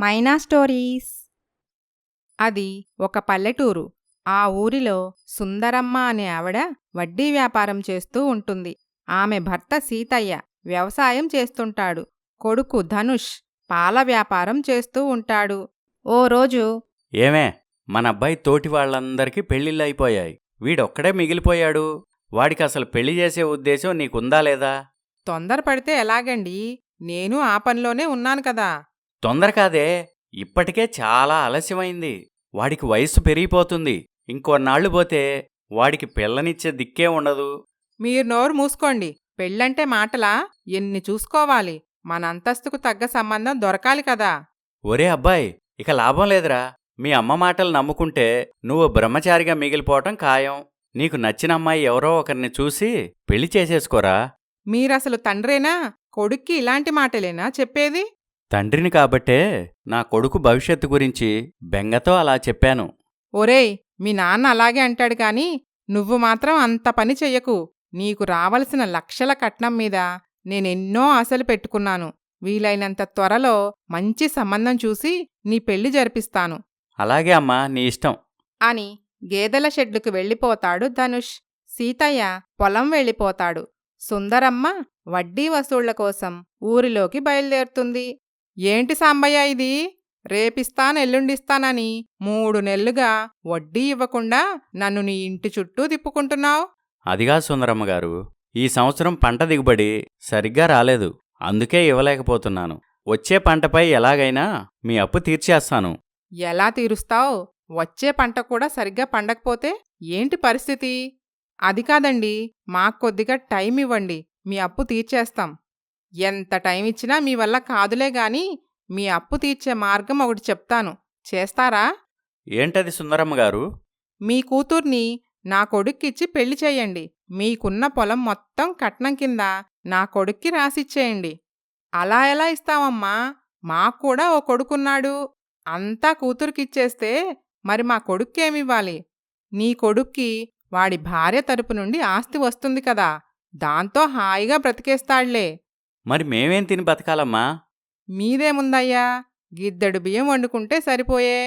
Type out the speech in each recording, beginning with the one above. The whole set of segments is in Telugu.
మైనా స్టోరీస్. అది ఒక పల్లెటూరు. ఆ ఊరిలో సుందరమ్మ అనే ఆవిడ వడ్డీ వ్యాపారం చేస్తూ ఉంటుంది. ఆమె భర్త సీతయ్య వ్యవసాయం చేస్తుంటాడు. కొడుకు ధనుష్ పాల వ్యాపారం చేస్తూ ఉంటాడు. ఓ రోజు ఏమే మన అబ్బాయి తోటి వాళ్ళందరికీ పెళ్ళిళ్ళైపోయాయి వీడొక్కడే మిగిలిపోయాడు. వాడికి అసలు పెళ్ళి చేసే ఉద్దేశం నీకుందా లేదా? తొందరపడితే ఎలాగండి? నేను ఆ పనిలోనే ఉన్నాను కదా. తొందర కాదే ఇప్పటికే చాలా ఆలస్యమైంది. వాడికి వయస్సు పెరిగిపోతుంది. ఇంకొన్నాళ్ళు పోతే వాడికి పిల్లనిచ్చే దిక్కే ఉండదు. మీరు నోరు మూసుకోండి. పెళ్ళంటే మాటలా ఎన్ని చూసుకోవాలి. మన అంతస్తుకు తగ్గ సంబంధం దొరకాలి కదా. ఒరే అబ్బాయి ఇక లాభం లేదురా. మీ అమ్మ మాటలు నమ్ముకుంటే నువ్వు బ్రహ్మచారిగా మిగిలిపోవటం ఖాయం. నీకు నచ్చిన అమ్మాయి ఎవరో ఒకరిని చూసి పెళ్ళి చేసేసుకోరా? మీరసలు తండ్రేనా? కొడుక్కి ఇలాంటి మాటలేనా చెప్పేది? తండ్రిని కాబట్టే నా కొడుకు భవిష్యత్తు గురించి బెంగతో అలా చెప్పాను. ఒరేయ్ మీ నాన్న అలాగే అంటాడు కాని నువ్వు మాత్రం అంత పని చెయ్యకు. నీకు రావలసిన లక్షల కట్నం మీద నేనెన్నో ఆశలు పెట్టుకున్నాను. వీలైనంత త్వరలో మంచి సంబంధం చూసి నీ పెళ్ళి జరిపిస్తాను. అలాగే అమ్మా నీ ఇష్టం. అని గేదెల షెడ్డుకు వెళ్ళిపోతాడు ధనుష్. సీతయ్య పొలం వెళ్ళిపోతాడు. సుందరమ్మ వడ్డీ వసూళ్ళ కోసం ఊరిలోకి బయలుదేరుతుంది. ఏంటి సాంబయ్య ఇది? రేపిస్తాను ఎల్లుండిస్తానని మూడు నెల్లుగా వడ్డీ ఇవ్వకుండా నన్ను నీ ఇంటి చుట్టూ తిప్పుకుంటున్నావు? అదిగా సుందరమ్మ గారు ఈ సంవత్సరం పంట దిగుబడి సరిగ్గా రాలేదు. అందుకే ఇవ్వలేకపోతున్నాను. వచ్చే పంటపై ఎలాగైనా మీ అప్పు తీర్చేస్తాను. ఎలా తీరుస్తావు? వచ్చే పంట కూడా సరిగ్గా పండకపోతే ఏంటి పరిస్థితి? అది కాదండి మాకు కొద్దిగా టైం ఇవ్వండి. మీ అప్పు తీర్చేస్తాం. ఎంత టైం ఇచ్చినా మీ వల్ల కాదులే గాని మీ అప్పు తీర్చే మార్గం ఒకటి చెప్తాను. చేస్తారా? ఏంటది సుందరమ్మ గారు? మీ కూతుర్ని నా కొడుక్కిచ్చి పెళ్ళి చేయండి. మీకున్న పొలం మొత్తం కట్నం కింద నా కొడుక్కి రాసిచ్చేయండి. అలా ఎలా ఇస్తావమ్మా? మాకు కూడా ఓ కొడుకున్నాడు. అంతా కూతురికిచ్చేస్తే మరి మా కొడుక్కేమివ్వాలి? నీ కొడుక్కి వాడి భార్య తరపు నుండి ఆస్తి వస్తుంది కదా. దాంతో హాయిగా బ్రతికేస్తాడులే మరి మేమేం తిని బతకాలమ్మా? మీదేముందయ్యా? గిద్దెడు బియ్యం వండుకుంటే సరిపోయే.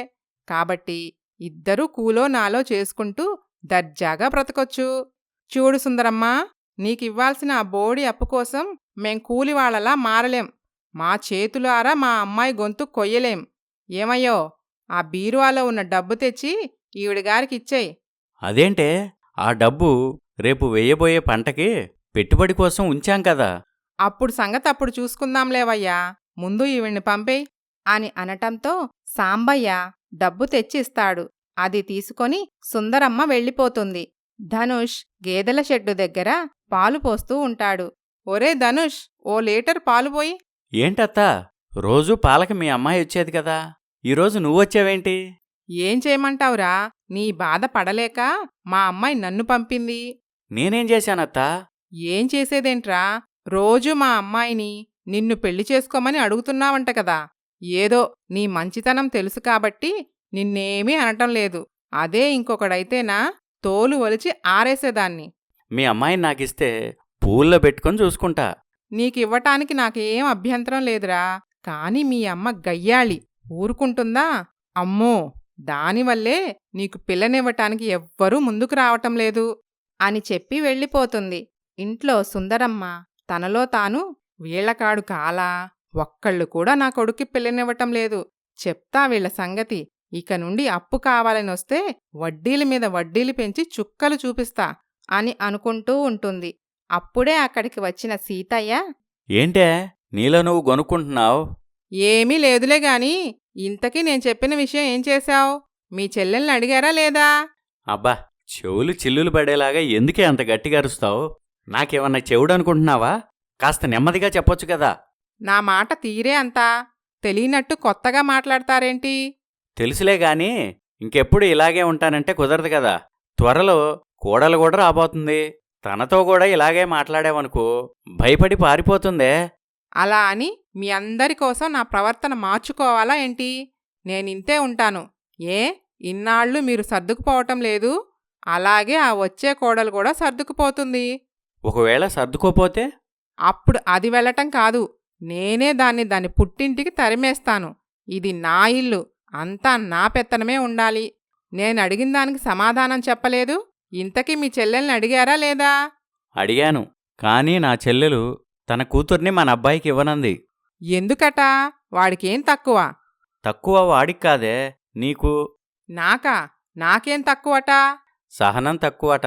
కాబట్టి ఇద్దరూ కూలో నాలో చేసుకుంటూ దర్జాగా బ్రతకొచ్చు. చూడు సుందరమ్మా నీకివ్వాల్సిన ఆ బోడి అప్పు కోసం మేం కూలివాళ్ళలా మారలేం. మా చేతులారా మా అమ్మాయి గొంతు కొయ్యలేం. ఏమయ్యో ఆ బీరువాలో ఉన్న డబ్బు తెచ్చి ఈవిడిగారికి ఇచ్చేయ్. అదేంటే ఆ డబ్బు రేపు వేయబోయే పంటకి పెట్టుబడి కోసం ఉంచాం కదా. అప్పుడు సంగతి అప్పుడు చూసుకుందాంలేవయ్యా. ముందు ఈవిడ్ని పంపేయ్ అని అనటంతో సాంబయ్య డబ్బు తెచ్చిస్తాడు. అది తీసుకొని సుందరమ్మ వెళ్ళిపోతుంది. ధనుష్ గేదెల షెడ్డు దగ్గర పాలు పోస్తూ ఉంటాడు. ఒరే ధనుష్ ఓ లీటర్ పాలు పోయి. ఏంటత్తా? రోజూ పాలకి మీ అమ్మాయి వచ్చేది కదా. ఈరోజు నువ్వొచ్చావేంటి ఏం చేయమంటావురా? నీ బాధ పడలేక మా అమ్మాయి నన్ను పంపింది. నేనేం చేశానత్తా? ఏం చేసేదేంట్రా? రోజూ మా అమ్మాయిని నిన్ను పెళ్ళి చేసుకోమని అడుగుతున్నావంట కదా. ఏదో నీ మంచితనం తెలుసు కాబట్టి నిన్నేమీ అనటం లేదు. అదే ఇంకొకడైతేనా తోలు ఒలిచి ఆరేసేదాన్ని. మీ అమ్మాయిని నాకిస్తే పూల్లో పెట్టుకొని చూసుకుంటా. నీకివ్వటానికి నాకేం అభ్యంతరం లేదురా. కాని మీ అమ్మ గయ్యాళి. ఊరుకుంటుందా? అమ్మో! దానివల్లే నీకు పిల్లనివ్వటానికి ఎవ్వరూ ముందుకు రావటం లేదు అని చెప్పి వెళ్ళిపోతుంది. ఇంట్లో సుందరమ్మ తనలో తాను వీళ్ళకాడు కాలా. ఒక్కళ్ళు కూడా నా కొడుక్కి పిల్లనివ్వటం లేదు. చెప్తా వీళ్ళ సంగతి. ఇక నుండి అప్పు కావాలని వస్తే వడ్డీల మీద వడ్డీలు పెంచి చుక్కలు చూపిస్తా అని అనుకుంటూ ఉంటుంది. అప్పుడే అక్కడికి వచ్చిన సీతయ్య ఏంటే? నీలో నువ్వు కొనుక్కుంటున్నావు ఏమీ లేదులే గాని ఇంతకీ నేను చెప్పిన విషయం ఏం చేశావు? మీ చెల్లెల్ని అడిగారా లేదా? అబ్బా చెవులు చిల్లులు పడేలాగా ఎందుకే అంత గట్టిగా అరుస్తావు? నాకేమన్నా చెవుడు అనుకుంటున్నావా కాస్త నెమ్మదిగా చెప్పొచ్చు కదా. నా మాట తీరే అంతా తెలియనట్టు కొత్తగా మాట్లాడతారేంటి? తెలుసులే గాని ఇంకెప్పుడు ఇలాగే ఉంటానంటే కుదరదు కదా. త్వరలో కోడలు కూడా రాబోతుంది. తనతో కూడా ఇలాగే మాట్లాడావనుకో భయపడి పారిపోతుందే. అలా అని మీ అందరి కోసం నా ప్రవర్తన మార్చుకోవాలా ఏంటి? నేనింతే ఉంటాను. ఏ? ఇన్నాళ్ళు మీరు సర్దుకుపోవటం లేదు. అలాగే ఆ వచ్చే కోడలు కూడా సర్దుకుపోతుంది. ఒకవేళ సర్దుకోపోతే? అప్పుడు అది వెళ్ళటం కాదు. నేనే దాన్ని దాని పుట్టింటికి తరిమేస్తాను. ఇది నా ఇల్లు. అంతా నా పెత్తనమే ఉండాలి. నేను అడిగిన దానికి సమాధానం చెప్పలేదు. ఇంతకీ మీ చెల్లెల్ని అడిగారా లేదా? అడిగాను. కానీ నా చెల్లెలు తన కూతుర్ని మన అబ్బాయికి ఇవ్వనంది. ఎందుకట? వాడికేం తక్కువ? తక్కువ వాడికి కాదే. నీకు? నాకా? నాకేం తక్కువట? సహనం తక్కువట.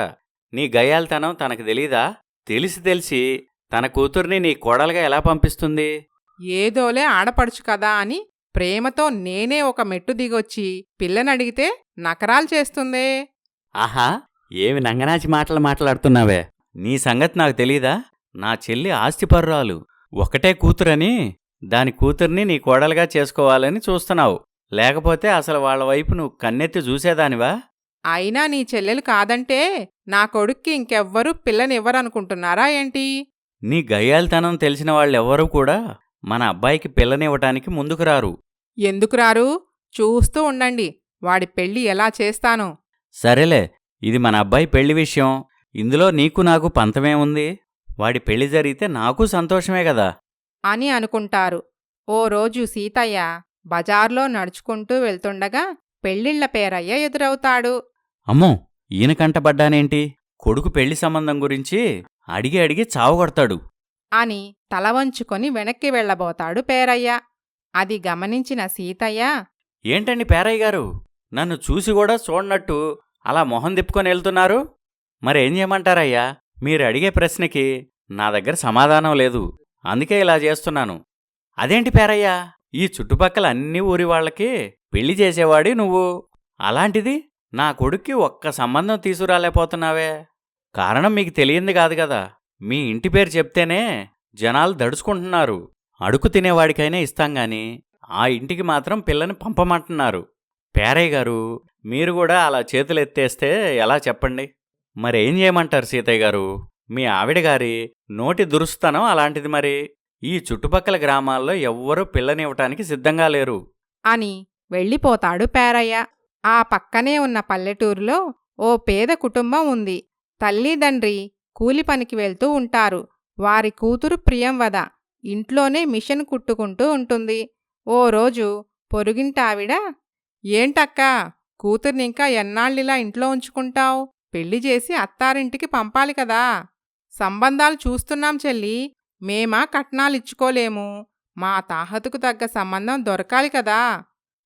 నీ గయ్యాల్తనం తనకు తెలీదా? తెలిసి తెలిసి తన కూతుర్ని నీ కోడలుగా ఎలా పంపిస్తుంది? ఏదోలే ఆడపడుచు కదా అని ప్రేమతో నేనే ఒక మెట్టు దిగొచ్చి పిల్లనడిగితే నకరాలు చేస్తుందే. ఆహా ఏమి నంగనాచి మాటలు మాట్లాడుతున్నావే? నీ సంగతి నాకు తెలీదా? నా చెల్లి ఆస్తిపర్రాలు. ఒకటే కూతురని దాని కూతుర్ని నీ కోడలుగా చేసుకోవాలని చూస్తున్నావు. లేకపోతే అసలు వాళ్ళ వైపు నువ్వు కన్నెత్తి చూసేదానివా? అయినా నీ చెల్లెలు కాదంటే నా కొడుక్కి ఇంకెవ్వరూ పిల్లనివ్వరనుకుంటున్నారా ఏంటి? నీ గయ్యాల్తనం తెలిసిన వాళ్ళెవ్వరూ కూడా మన అబ్బాయికి పిల్లనివ్వటానికి ముందుకు రారు. ఎందుకు రారు? చూస్తూ ఉండండి. వాడి పెళ్ళి ఎలా చేస్తానో? సరేలే ఇది మన అబ్బాయి పెళ్ళి విషయం. ఇందులో నీకు నాకు పంతమే ఉంది. వాడి పెళ్ళి జరిగితే నాకు సంతోషమే కదా. అని అనుకుంటారు. ఓ రోజు సీతయ్య బజార్లో నడుచుకుంటూ వెళ్తుండగా పెళ్ళిళ్ళ పేరయ్య ఎదురవుతాడు. అమ్మో ఈయన కంటబడ్డానేంటి కొడుకు పెళ్ళి సంబంధం గురించి అడిగి అడిగి చావుకొడతాడు అని తల వంచుకొని వెనక్కి వెళ్ళబోతాడు పేరయ్య. అది గమనించిన సీతయ్య ఏంటండి పేరయ్య గారు? నన్ను చూసి కూడా చూడనట్టు అలా మొహం తిప్పుకొని వెళ్తున్నారు? మరేం చేయమంటారయ్యా? మీరు అడిగే ప్రశ్నకి నా దగ్గర సమాధానం లేదు. అందుకే ఇలా చేస్తున్నాను. అదేంటి పేరయ్యా? ఈ చుట్టుపక్కల అన్ని ఊరి వాళ్ళకి పెళ్ళి చేసేవాడి నువ్వు. అలాంటిది నా కొడుక్కి ఒక్క సంబంధం తీసుకురాలేకపోతున్నావే. కారణం మీకు తెలియంది కాదు కదా. మీ ఇంటి పేరు చెప్తేనే జనాలు దడుచుకుంటున్నారు. అడుగు తినేవాడికైనా ఇస్తాం గాని ఆ ఇంటికి మాత్రం పిల్లని పంపమంటున్నారు. పేరయ్య గారు మీరు కూడా అలా చేతులు ఎత్తేస్తే ఎలా చెప్పండి? మరేం చేయమంటారు సీతయ్య గారు? మీ ఆవిడ గారి నోటి దురుస్తనం అలాంటిది మరి. ఈ చుట్టుపక్కల గ్రామాల్లో ఎవ్వరూ పిల్లనివ్వటానికి సిద్ధంగా లేరు. అని వెళ్ళిపోతాడు పేరయ్య. ఆ పక్కనే ఉన్న పల్లెటూరులో ఓ పేద కుటుంబం ఉంది. తల్లిదండ్రి కూలి పనికి వెళ్తూ ఉంటారు. వారి కూతురు ప్రియంవద ఇంట్లోనే మిషన్ కుట్టుకుంటూ ఉంటుంది. ఓ రోజు పొరుగింటావిడ ఏంటక్కా కూతుర్నింకా ఎన్నాళ్ళిలా ఇంట్లో ఉంచుకుంటావు? పెళ్ళి చేసి అత్తారింటికి పంపాలి కదా. సంబంధాలు చూస్తున్నాం చెల్లి. మేమా కట్నాలిచ్చుకోలేము. మా తాహతుకు తగ్గ సంబంధం దొరకాలి కదా.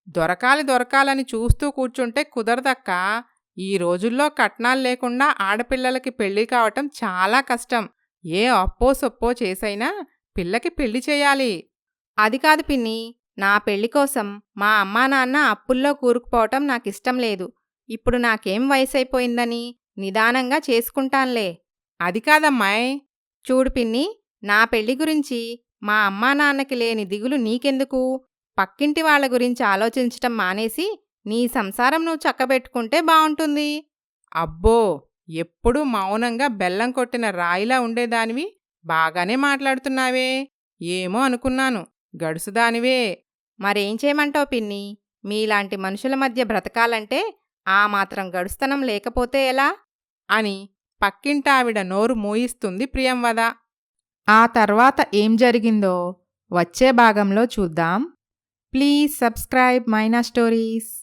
దొరకాలి దొరకాలని చూస్తూ కూర్చుంటే కుదరదక్కా. ఈ రోజుల్లో కట్నాలు లేకుండా ఆడపిల్లలకి పెళ్ళి కావటం చాలా కష్టం. ఏ అప్పో సొప్పో చేసైనా పిల్లకి పెళ్ళి చేయాలి. అది కాదు పిన్ని నా పెళ్ళి కోసం మా అమ్మా నాన్న అప్పుల్లో కూరుకుపోవటం నాకిష్టం లేదు. ఇప్పుడు నాకేం వయసైపోయిందని నిదానంగా చేసుకుంటాన్లే. అది కాదమ్మాయ్. చూడు పిన్ని నా పెళ్ళి గురించి మా అమ్మా నాన్నకి లేని దిగులు నీకెందుకు? పక్కింటి వాళ్ళ గురించి ఆలోచించటం మానేసి నీ సంసారం నువ్వు చక్కబెట్టుకుంటే బావుంటుంది. అబ్బో! ఎప్పుడూ మౌనంగా బెల్లం కొట్టిన రాయిలా ఉండేదానివి? బాగానే మాట్లాడుతున్నావే. ఏమో అనుకున్నాను. గడుసుదానివే. మరేం చేయమంటావు పిన్ని? మీలాంటి మనుషుల మధ్య బ్రతకాలంటే ఆ మాత్రం గడుస్తనం లేకపోతే ఎలా? అని పక్కింటావిడ నోరు మూయిస్తుంది ప్రియంవద. ఆ తర్వాత ఏం జరిగిందో వచ్చే భాగంలో చూద్దాం. Please subscribe Maina stories.